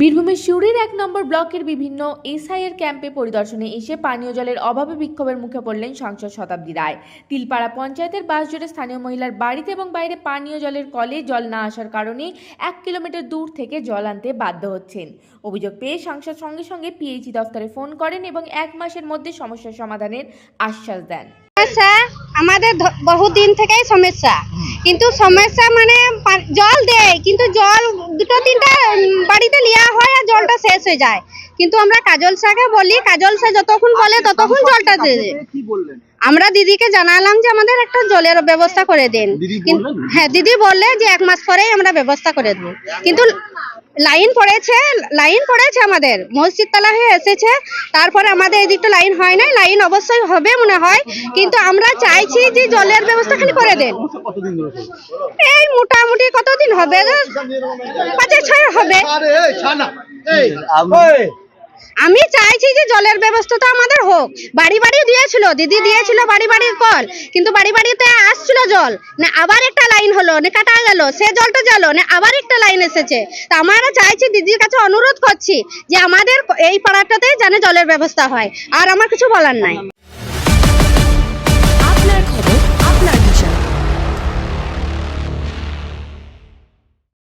বীরভূমের সিউড়ির এক নম্বর ব্লকের বিভিন্ন এসআইয়ের ক্যাম্পে পরিদর্শনে এসে পানীয় জলের অভাবে বিক্ষোভের মুখে পড়লেন সাংসদ শতাব্দী রায়। তিলপাড়া পঞ্চায়েতের বাস জুড়ে স্থানীয় মহিলার বাড়িতে এবং বাইরে পানীয় জলের কলে জল না আসার কারণে এক কিলোমিটার দূর থেকে জল আনতে বাধ্য হচ্ছেন। অভিযোগ পেয়ে সাংসদ সঙ্গে সঙ্গে পিএইচি দফতরে ফোন করেন এবং এক মাসের মধ্যে সমস্যার সমাধানের আশ্বাস দেন। আমাদের বহুদিন থেকেই সমস্যা। কিন্তু সমস্যা মানে জল দেয় কিন্তু জল দুটো তিনটা বাড়িতে নেওয়া হয় আর জলটা শেষ হয়ে যায়। কিন্তু আমরা কাজল শাহকে বলি কাজল শাহ যতক্ষণ বলে ততক্ষণ জলটা দিয়ে দেয়। আমরা দিদিকে জানালাম যে আমাদের একটা জলের ব্যবস্থা করে দেন। হ্যাঁ দিদি বললে যে এক মাস পরেই আমরা ব্যবস্থা করে দেবো। কিন্তু লাইন পড়েছে লাইন পড়েছে আমাদের। মসজিদ তলা হয়ে এসেছে, তারপরে আমাদের এদিকটা লাইন হয় না লাইন অবশ্যই হবে মনে হয়, কিন্তু আমরা চাইছি যে জলের ব্যবস্থা খালি করে দেন? এই মোটামুটি কতদিন হবে ছয় হবে। আমি চাইছি যে জলের ব্যবস্থাটা আমাদের হোক। বাড়ি বাড়ি দিয়েছিল, দিদি দিয়েছিল বাড়ি বাড়ি কল কিন্তু বাড়ি বাড়িতে আসছিল জল। না, আবার একটা লাইন হলো, না, কাটা গেল, সে জলটা গেল না, আবার একটা লাইন এসেছে। তা আমরা চাইছি দিদির কাছে অনুরোধ করছি যে আমাদের এই পাড়াটাতে যেন জলের ব্যবস্থা হয়। আর আমার কিছু বলার নাই।